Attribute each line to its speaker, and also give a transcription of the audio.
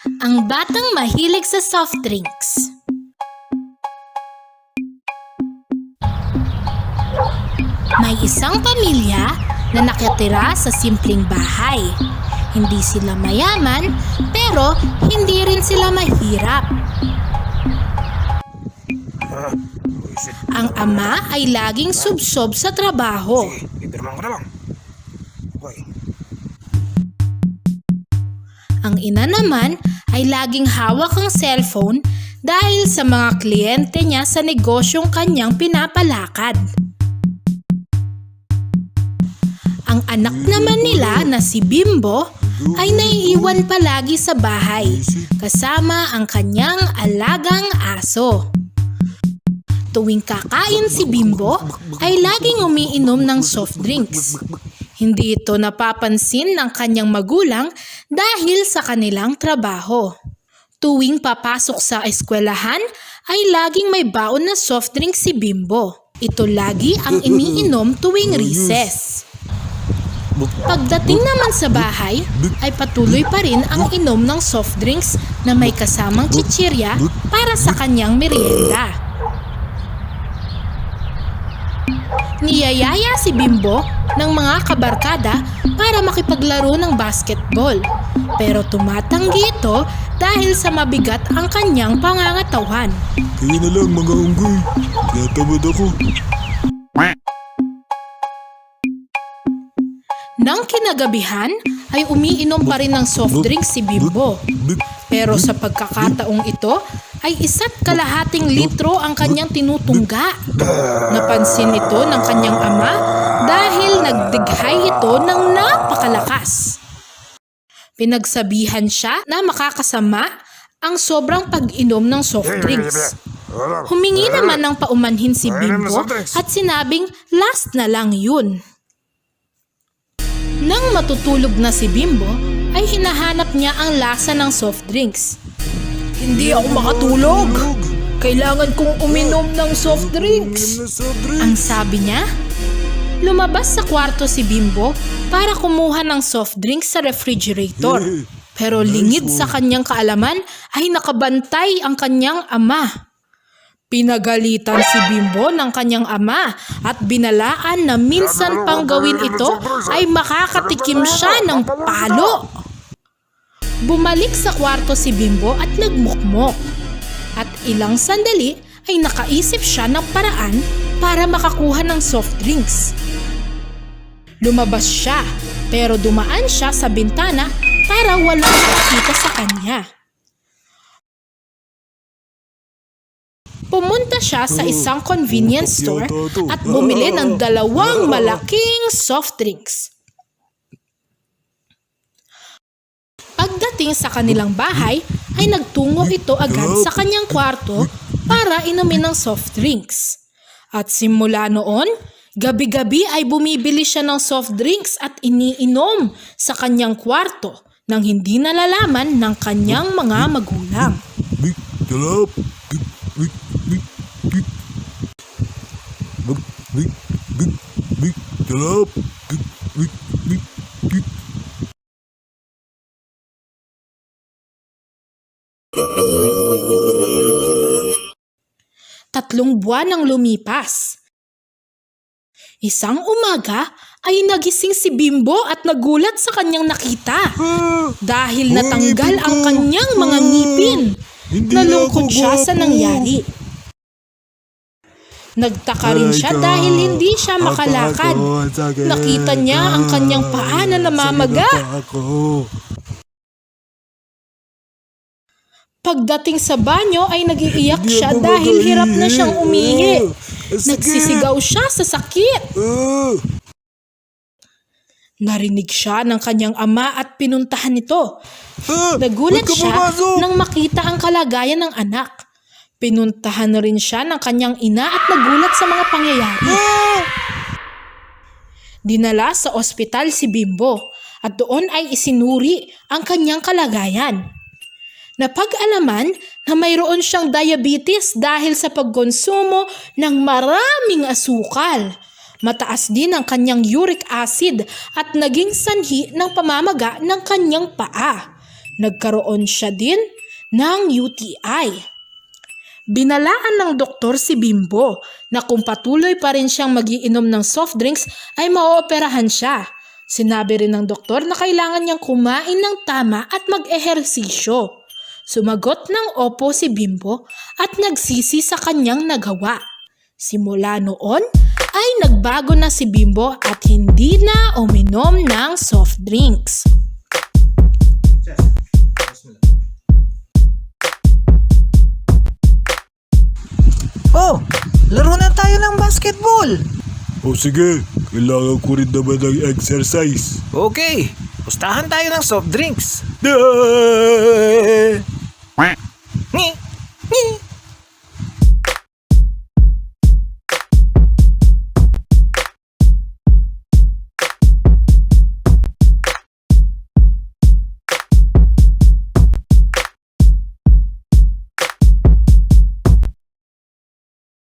Speaker 1: Ang batang mahilig sa soft drinks. May isang pamilya na nakatira sa simpleng bahay. Hindi sila mayaman, pero hindi rin sila mahirap.
Speaker 2: Buisit.
Speaker 1: Ang ama ay laging subsob sa trabaho. Ang ina naman ay laging hawak ang cellphone dahil sa mga kliyente niya sa negosyong kanyang pinapalakad. Ang anak naman nila na si Bimbo ay naiiwan palagi sa bahay kasama ang kanyang alagang aso. Tuwing kakain si Bimbo ay laging umiinom ng soft drinks. Hindi ito napapansin ng kanyang magulang dahil sa kanilang trabaho. Tuwing papasok sa eskwelahan ay laging may baon na soft drink si Bimbo. Ito lagi ang iniinom tuwing recess. Pagdating naman sa bahay, ay patuloy pa rin ang inom ng soft drinks na may kasamang chichirya para sa kanyang merienda. Niyayaya si Bimbo ng mga kabarkada para makipaglaro ng basketball. Pero tumatanggi ito dahil sa mabigat ang kanyang pangangatawan.
Speaker 3: Kaya na lang mga unggoy. Natamad ako.
Speaker 1: Nang kinagabihan ay umiinom pa rin ng soft drink si Bimbo. Pero sa pagkakataong ito ay isa't kalahating litro ang kanyang tinutungga. Napansin ito ng kanyang ama dahil nagdighay ito ng napakalakas. Pinagsabihan siya na makakasama ang sobrang pag-inom ng soft drinks. Humingi naman ng paumanhin si Bimbo at sinabing last na lang yun. Nang matutulog na si Bimbo, ay hinahanap niya ang lasa ng soft drinks. Hindi ako makatulog. Kailangan kong uminom ng soft drinks. Ang sabi niya, lumabas sa kwarto si Bimbo para kumuha ng soft drinks sa refrigerator. Pero lingid sa kanyang kaalaman ay nakabantay ang kanyang ama. Pinagalitan si Bimbo ng kanyang ama at binalaan na minsan pang gawin ito ay makakatikim siya ng palo. Bumalik sa kwarto si Bimbo at nagmukmok. At ilang sandali ay nakaisip siya ng paraan para makakuha ng soft drinks. Lumabas siya pero dumaan siya sa bintana para walang makita sa kanya. Pumunta siya sa isang convenience store at bumili ng dalawang malaking soft drinks. Pagdating sa kanilang bahay, ay nagtungo ito agad sa kanyang kwarto para inumin ng soft drinks. At simula noon, gabi-gabi ay bumibili siya ng soft drinks at iniinom sa kanyang kwarto nang hindi nalalaman ng kanyang mga magulang.
Speaker 3: Big, talap.
Speaker 1: Tatlong buwan ang lumipas. Isang umaga ay nagising si Bimbo at nagulat sa kanyang nakita
Speaker 3: Ah,
Speaker 1: dahil natanggal ang kanyang mga ngipin. Nalungkot siya sa nangyari. Nagtaka rin siya dahil hindi siya makalakad. Nakita niya ang kanyang paa na namamaga. Pagdating sa banyo ay nagiiyak siya dahil hirap na siyang umihi.
Speaker 3: Sakit.
Speaker 1: Nagsisigaw siya sa sakit.
Speaker 3: Ah,
Speaker 1: Narinig siya ng kanyang ama at pinuntahan ito.
Speaker 3: ah,
Speaker 1: Nagulat siya nang makita ang kalagayan ng anak. Pinuntahan na rin siya ng kanyang ina at nagulat sa mga pangyayari. Dinala sa ospital si Bimbo at doon ay isinuri ang kanyang kalagayan. Napag-alaman na mayroon siyang diabetes dahil sa pagkonsumo ng maraming asukal. Mataas din ang kanyang uric acid at naging sanhi ng pamamaga ng kanyang paa. nagkaroon siya din ng UTI. Binalaan ng doktor si Bimbo na kung patuloy pa rin siyang magiinom ng soft drinks ay maooperahan siya. Sinabi rin ng doktor na kailangan niyang kumain ng tama at mag-ehersisyo. Sumagot ng opo si Bimbo at nagsisi sa kanyang nagawa. Simula noon ay nagbago na si Bimbo at hindi na uminom ng soft drinks.
Speaker 4: Oh, laro na tayo ng basketball.
Speaker 3: O sige, kailangan ko rin naman ng exercise.
Speaker 4: Okay, pustahan tayo ng soft drinks.
Speaker 3: Ah!
Speaker 4: に